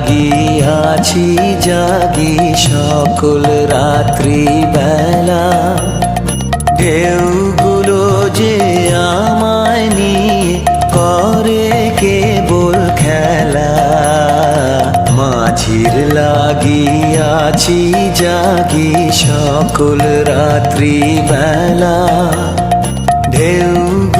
লাগিয়াছি জাগি সকল রাত্রি বেলা। ঢেউগুলো যে আমায় নিয়ে করে কেবল খেলা। মাঝির লাগিয়াছি, জাগি সকল রাত্রি বেলা। ঢেউগুলো